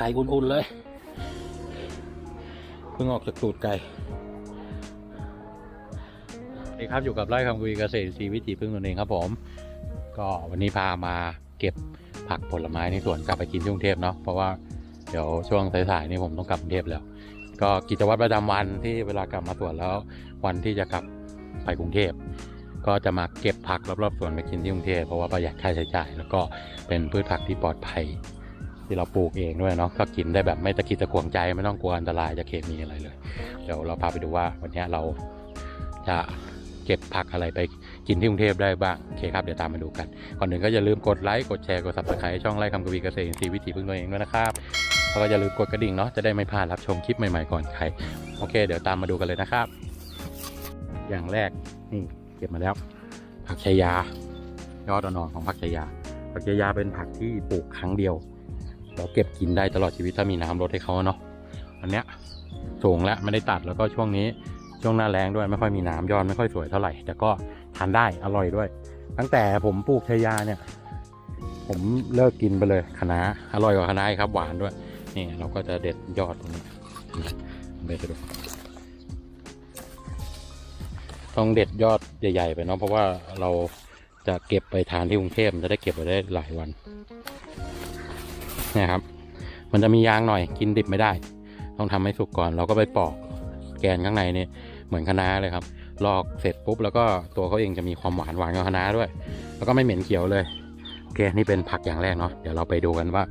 ไข่อุ่นๆเลย เพิ่งออกจากตูดไก่สวัสดีครับอยู่กับไร่คำคุยเกษตรซีวิถีพึ่งตนเองครับผม ก็วันนี้พามาเก็บผักผลไม้ในสวนกลับไปกินที่กรุงเทพเนาะเพราะว่าเดี๋ยวช่วงสายๆนี่ผมต้องกลับกรุงเทพแล้ว ก็กิจวัตรประจำวันที่เวลากลับมาสวนแล้ว วันที่จะกลับไปกรุงเทพก็จะมาเก็บผักรอบๆสวนไปกินที่กรุงเทพเพราะว่าประหยัดค่าใช้จ่าย แล้วก็เป็นพืชผักที่ปลอดภัย ที่เราปลูกเองด้วยเนาะก็กินได้แบบไม่ตะกิดตะขวงใจไม่ต้องกลัวอันตรายจากเคมีอะไรเลย เดี๋ยวเราพาไปดูว่าวันนี้เราจะเก็บผักอะไรไปกินที่กรุงเทพได้บ้างโอเคครับเดี๋ยวตามมาดูกัน ก่อนหนึ่งก็อย่าลืมกดไลค์กดแชร์กด subscribe ช่องไร่คำกวีเกษตรอินทรีย์วิถีพึ่งตัวเองด้วยนะครับแล้วก็อย่าลืมกดกระดิ่งเนาะจะได้ไม่พลาดรับชมคลิปใหม่ๆก่อนใครโอเค เดี๋ยวตามมาดูกันเลยนะครับ อย่างแรกนี่เก็บมาแล้ว ผักชายา ยอดอ่อนๆของผักชายาผักชายาเป็นผักที่ปลูกครั้งเดียว เราเก็บกินได้ตลอดชีวิตถ้ามีน้ำรดให้เขาเนาะอันเนี้ยสูงแล้วไม่ได้ตัดแล้วก็ช่วงนี้ช่วงหน้าแรงด้วยไม่ค่อยมีน้ำยอดไม่ค่อยสวยเท่าไหร่ แต่ก็ทานได้อร่อยด้วย ตั้งแต่ผมปลูกชายาเนี่ย ผมเลิกกินไปเลยคะน้าอร่อยกว่าคะน้าครับ หวานด้วยนี่เราก็จะเด็ดยอดตรงนี้เด็ดไปดูต้องเด็ดยอดใหญ่ๆไปเนาะเพราะว่าเราจะเก็บไปทานที่กรุงเทพจะได้เก็บไปได้หลายวัน เนี่ยครับ มันจะมียางหน่อยกินดิบไม่ได้ ต้องทำให้สุกก่อน เราก็ไปปอกแกนข้างในนี่เหมือนคะน้าเลยครับ ลอกเสร็จปุ๊บแล้วก็ตัวเขาเองจะมีความหวานหวานกับคะน้าด้วย แล้วก็ไม่เหม็นเขียวเลยโอเคนี่เป็นผักอย่างแรกเนาะเดี๋ยวเราไปดูกันว่า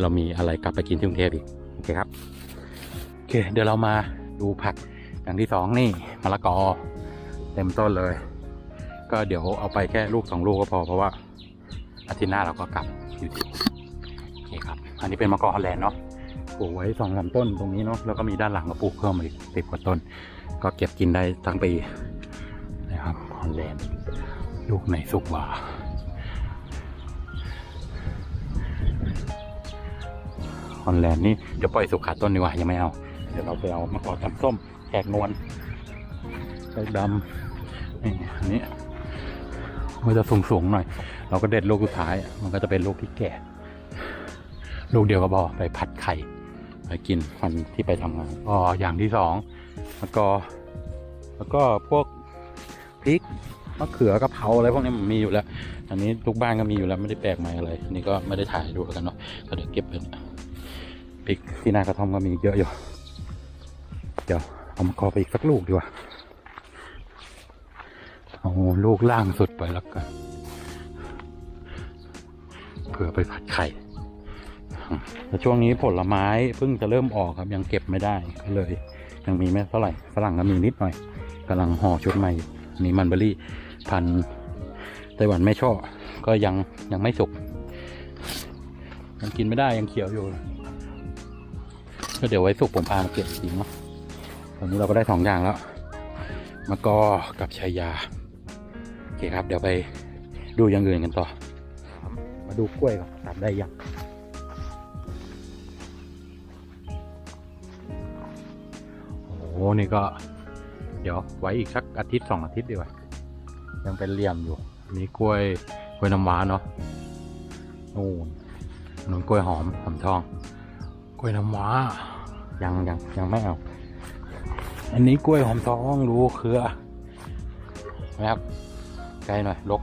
เรามีอะไรกลับไปกินที่กรุงเทพอีกโอเคครับโอเค เดี๋ยวเรามาดูผักอย่างที่สองนี่มะละกอเต็มต้นเลย ก็เดี๋ยวเอาไปแค่ลูกสองลูกก็พอเพราะว่าอาทิตย์หน้าเราก็กลับอยู่ดีโอเคครับ อันนี้เป็นมะกอกฮอลแลนด์เนาะปลูกไว้สองลำต้นตรงนี้เนาะแล้วก็มีด้านหลังก็ปลูกเพิ่มอีกสิบกว่าต้น ก็เก็บกินได้ทั้งปีนะครับฮอลแลนด์ลูกไหนสุกว่าฮอลแลนด์นี่เดี๋ยวปล่อยสุกขาต้นดีกว่ายังไม่เอาเดี๋ยวเราไปเอามะกอกตำส้มแขกนวลแขกดำนี่อันนี้มันจะสูงๆหน่อย เราก็เด็ดลูกสุดท้าย มันก็จะเป็นลูกที่แก่ ลูกเดียวก็พอไปผัดไข่ไปกินวันที่ไปทำงานก็อย่างที่สองแล้วก็ แล้วก็พวกพริกมะเขือกะเพราอะไรพวกนี้มันมีอยู่แล้ว อันนี้ทุกบ้านก็มีอยู่แล้วไม่ได้แปลกใหม่อะไรอันนี่ก็ไม่ได้ถ่ายดูกันเนาะก็เดี๋ยวเก็บเป็นพริกที่นากระท่อมก็มีเยอะอยู่เดี๋ยวเอามากอไปอีกสักลูกดีกว่าเอาลูกล่างสุดไปแล้วกันเผื่อไปผัดไข่ แต่ช่วงนี้ผลไม้เพิ่งจะเริ่มออกครับยังเก็บไม่ได้ก็เลย ยังมีไม่เท่าไหร่ฝรั่งก็มีนิดหน่อยกำลังห่อชุดใหม่นี่มันเบอรี่พันไต้หวันไม่ชอบก็ยังยังไม่สุกยังกินไม่ได้ยังเขียวอยู่ก็เดี๋ยวไว้สุกผมพามาเก็บจริงเนาะตอนนี้เราก็ได้สองอย่างแล้วมะกอกับชายาโอเคครับ เดี๋ยวไปดูอย่างอื่นกันต่อ มาดูกล้วยก่อนตัดได้ยัง นี่ก็ เดี๋ยวไว้อีกสักอาทิตย์สองอาทิตย์ดีกว่า ยังเป็นเหลี่ยมอยู่อันนี่กล้วยกล้วยน้ำว้าเนาะนู่นนู่นกล้วยหอมหอมทอง กล้วยน้ำว้ายังยังยังไม่เอา อันนี้กล้วยหอมทองรู้เครือนะครับไกลหน่อยลก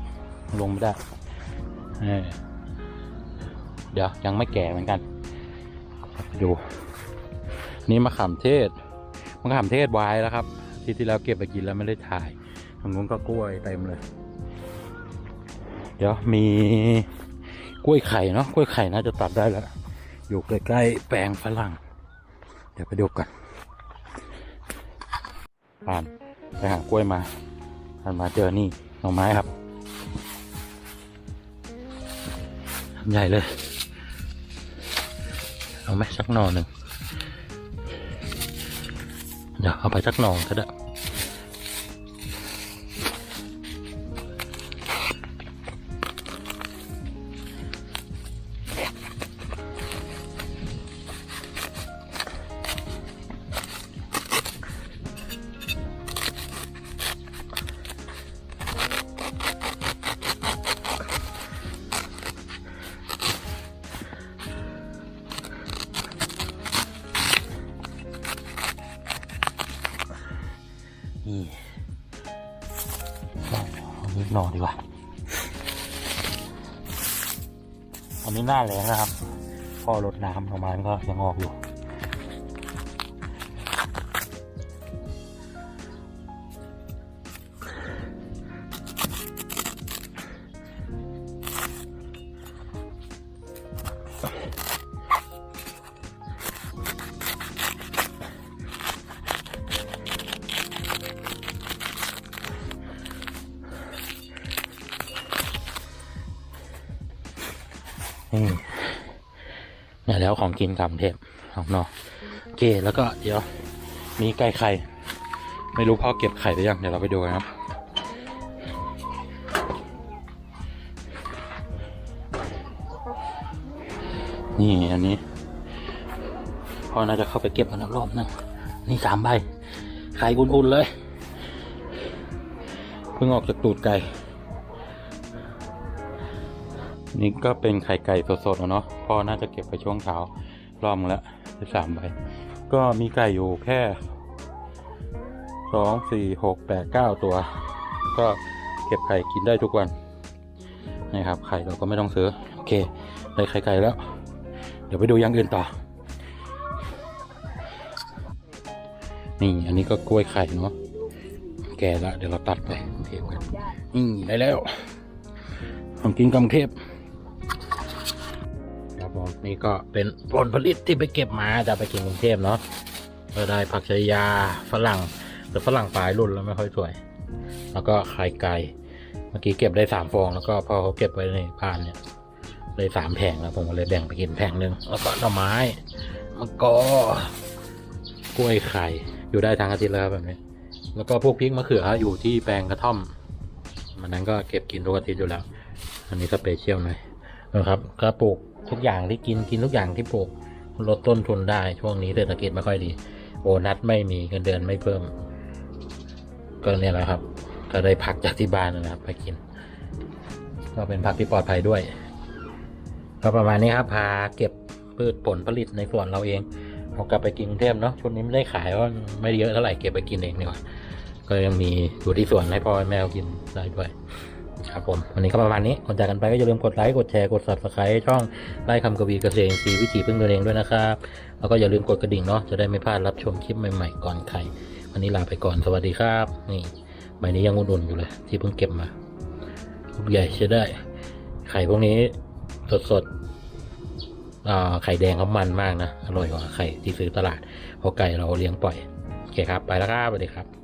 ลงไม่ได้เออเดี๋ยวยังไม่แก่เหมือนกัน ดู นี่มะขามเทศ มะขามเทศไว้แล้วครับ ที่ที่แล้วเก็บไปกินแล้วไม่ได้ถ่ายทางนู้นก็กล้วยเต็มเลย เดี๋ยวมีกล้วยไข่เนาะกล้วยไข่น่าจะตัดได้แล้ว อยู่ใกล้ๆแปลงฝรั่ง เดี๋ยวไปดูกันผ่านไปหากล้วยมาผ่านมาเจอนี่หน่อไม้ครับใหญ่เลย เอาไหมสักหน่อหนึ่ง เดี๋ยวเอาไปสักหน่อก็ได้ นี่เอานิดหน่อยดีกว่า อันนี้หน้าแรงนะครับ พอลดน้ำประมาณก็ยังออกอยู่ นี่ยแล้วของกินกำเทพของนอกโอเคแล้วก็เดี๋ยวมีไก่ไข่ ไม่รู้พ่อเก็บไข่หรือยังเดี๋ยวเราไปดูกันครับนี่อันนี้พ่อน่าจะเข้าไปเก็บกันรอบนึงนี่สามใบไข่อุ่นๆเลย เพิ่งออกจากตูดไก่ นี่ก็เป็นไข่ไก่สดๆอะเนาะ พ่อน่าจะเก็บไปช่วงเช้ารอบนึงแล้วได้สามใบ ก็มีไก่อยู่แค่สองสี่หกแปดเก้าตัว ก็เก็บไข่กินได้ทุกวันนะครับไข่เราก็ไม่ต้องซื้อ โอเค ได้ไข่ไก่แล้ว เดี๋ยวไปดูอย่างอื่นต่อ นี่อันนี้ก็กล้วยไข่เนาะแก่แล้วเดี๋ยวเราตัดไปเทปกันนี่ได้แล้วของกินกำเทพ ผมนี่ก็เป็นผลผลิตที่ไปเก็บมาจะไปกินกรุงเทพเนาะก็ได้ผักชายาฝรั่งแต่ฝรั่งปลายรุ่นแล้วไม่ค่อยสวย แล้วก็ไข่ไก่เมื่อกี้เก็บได้สามฟองแล้วก็พอเขาเก็บไว้ในบ้านเนี่ยเลยสามแผงแล้วผมก็เลยแบ่งไปกินแผงหนึ่งแล้วก็หน่อไม้มะกอกล้วยไข่อยู่ได้ทั้งอาทิตย์แล้วครับแบบนี้ แล้วก็พวกพริกมะเขืออยู่ที่แปลงกระท่อมมันนั้นก็เก็บกินทุกอาทิตย์อยู่แล้ว อันนี้ก็สเปเชียลหน่อย นะครับก็ปลูกทุกอย่างที่กินกินทุกอย่างที่ปลูกลดต้นทุนได้ช่วงนี้เศรษฐกิจไม่ค่อยดี โบนัสไม่มีเงินเดือนไม่เพิ่ม ก็เนี่ยแหละครับ ก็ได้ผักจากที่บ้านนะครับไปกิน ก็เป็นผักที่ปลอดภัยด้วยก็ประมาณนี้ครับพาเก็บพืชผลผลิตในสวนเราเองเอากลับไปกินเทพเนาะช่วงนี้ไม่ได้ขายว่าไม่ด้เยอะเท่าไหร่เก็บไปกินเองดีกว่าก็ยังมีอยู่ที่สวนให้พ่อแมวกินได้ด้วย ครับผมวันนี้ก็ประมาณนี้ก่อนจากกันไปก็อย่าลืมกดไลค์กดแชร์กด subscribe ช่องไล่คำกวีเกษตรีวิถีพึ่งตัวเองด้วยนะครับแล้วก็อย่าลืมกดกระดิ่งเนาะจะได้ไม่พลาดรับชมคลิปใหม่ๆก่อนใครวันนี้ลาไปก่อนสวัสดีครับ นี่ใบนี้ยังอุ่นๆอยู่เลย ที่เพิ่งเก็บมาลูกใหญ่ใช้ได้ไข่พวกนี้สดๆไข่แดงเขามันมากนะอร่อยกว่าไข่ที่ซื้อตลาดเพราะไก่เราเลี้ยงปล่อยโอเคครับ ไปแล้วครับสวัสดีครับ